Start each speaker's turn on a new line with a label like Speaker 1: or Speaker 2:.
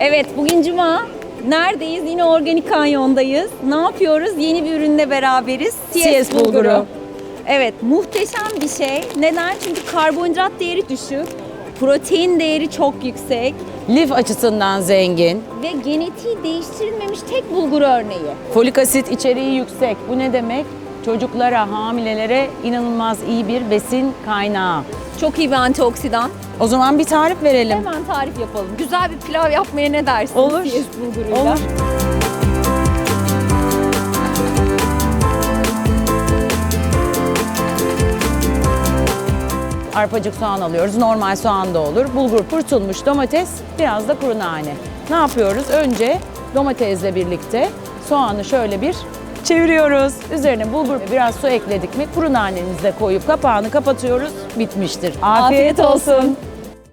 Speaker 1: Evet bugün cuma. Neredeyiz? Yine Organik Kanyon'dayız. Ne yapıyoruz? Yeni bir ürünle beraberiz.
Speaker 2: CS bulguru.
Speaker 1: Evet muhteşem bir şey. Neden? Çünkü karbonhidrat değeri düşük. Protein değeri çok yüksek.
Speaker 2: Lif açısından zengin.
Speaker 1: Ve genetiği değiştirilmemiş tek bulgur örneği.
Speaker 2: Folik asit içeriği yüksek. Bu ne demek? Çocuklara, hamilelere inanılmaz iyi bir besin kaynağı.
Speaker 1: Çok iyi bir antioksidan.
Speaker 2: O zaman bir tarif verelim.
Speaker 1: Hemen tarif yapalım. Güzel bir pilav yapmaya ne dersin?
Speaker 2: Olur.
Speaker 1: Bulguruyla.
Speaker 2: Olur. Arpacık soğan alıyoruz. Normal soğan da olur. Bulgur kurutulmuş domates, biraz da kuru nane. Ne yapıyoruz? Önce domatesle birlikte soğanı şöyle bir çeviriyoruz. Üzerine bulgur biraz su ekledik mi kuru nanemizi de koyup kapağını kapatıyoruz. Bitmiştir. Afiyet,
Speaker 1: Afiyet olsun.
Speaker 2: olsun.